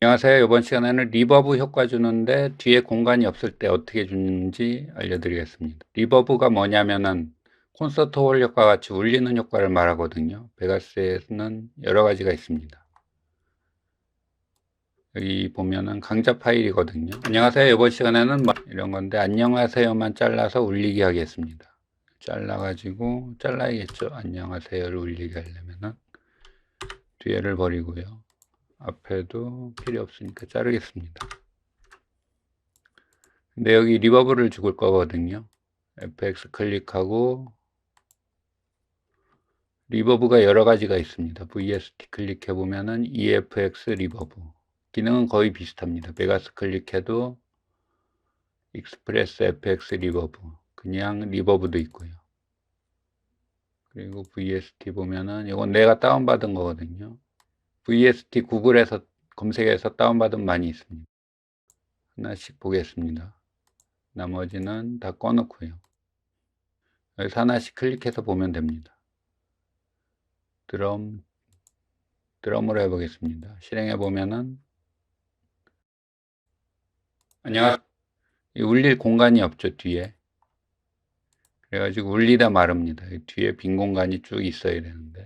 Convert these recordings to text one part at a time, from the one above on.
안녕하세요. 이번 시간에는 리버브 효과 주는데 뒤에 공간이 없을 때 어떻게 주는지 알려드리겠습니다. 리버브가 뭐냐면은 콘서트 홀 효과 같이 울리는 효과를 말하거든요. 베가스에는 여러 가지가 있습니다. 여기 보면은 강좌 파일이거든요. 안녕하세요. 이번 시간에는 뭐 이런 건데 안녕하세요만 잘라서 울리게 하겠습니다. 잘라가지고 잘라야겠죠. 안녕하세요를 울리게 하려면은 뒤에를 버리고요. 앞에도 필요 없으니까 자르겠습니다. 근데 여기 리버브를 죽을 거거든요. FX 클릭하고 리버브가 여러 가지가 있습니다. VST 클릭해 보면은 EFX 리버브 기능은 거의 비슷합니다. 베가스 클릭해도 익스프레스 FX 리버브 그냥 리버브도 있고요. 그리고 VST 보면은 이건 내가 다운받은 거거든요. VST 구글에서 검색해서 다운받은 많이 있습니다. 하나씩 보겠습니다. 나머지는 다 꺼놓고요. 여기서 하나씩 클릭해서 보면 됩니다. 드럼, 드럼으로 해보겠습니다. 실행해 보면은 안녕하세요. 울릴 공간이 없죠, 뒤에. 그래가지고 울리다 말합니다. 뒤에 빈 공간이 쭉 있어야 되는데.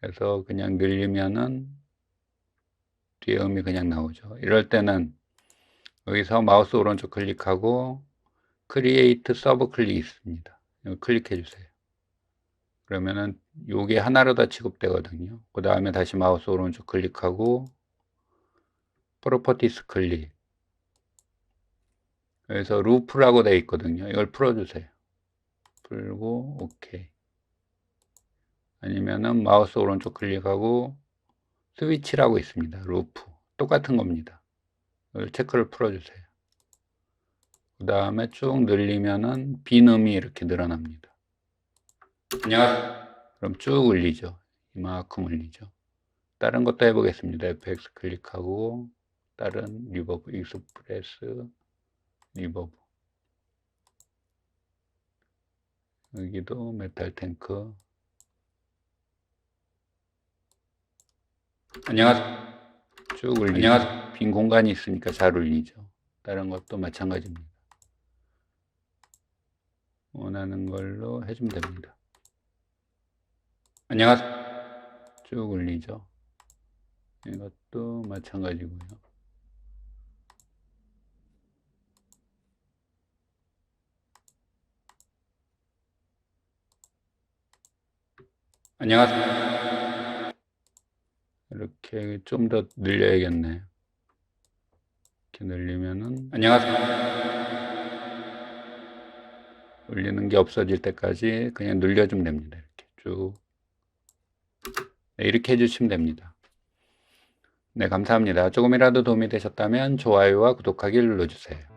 그래서 그냥 늘리면은 뒤에 음이 그냥 나오죠. 이럴 때는 여기서 마우스 오른쪽 클릭하고 크리에이트 서브 클릭 있습니다. 클릭해 주세요. 그러면은 요게 하나로 다 취급되거든요. 그 다음에 다시 마우스 오른쪽 클릭하고 프로퍼티스 클릭 그래서 루프라고 되어 있거든요. 이걸 풀어주세요. 풀고 오케이 아니면은 마우스 오른쪽 클릭하고 스위치라고 있습니다. 루프. 똑같은 겁니다. 체크를 풀어주세요. 그 다음에 쭉 늘리면은 빈 음이 이렇게 늘어납니다. 안녕하세요. 그럼 쭉 울리죠. 이만큼 울리죠. 다른 것도 해보겠습니다. FX 클릭하고 다른 리버브, 익스프레스, 리버브. 여기도 메탈 탱크 안녕하세요. 쭉 울리죠. 안녕하세요. 빈 공간이 있으니까 잘 울리죠. 다른 것도 마찬가지입니다. 원하는 걸로 해주면 됩니다. 안녕하세요. 쭉 울리죠. 이것도 마찬가지고요. 안녕하세요. 이렇게 좀 더 늘려야겠네요. 이렇게 늘리면은 안녕하세요. 울리는 게 없어질 때까지 그냥 늘려주면 됩니다. 이렇게 쭉 네, 이렇게 해주시면 됩니다. 네, 감사합니다. 조금이라도 도움이 되셨다면 좋아요와 구독하기 눌러주세요.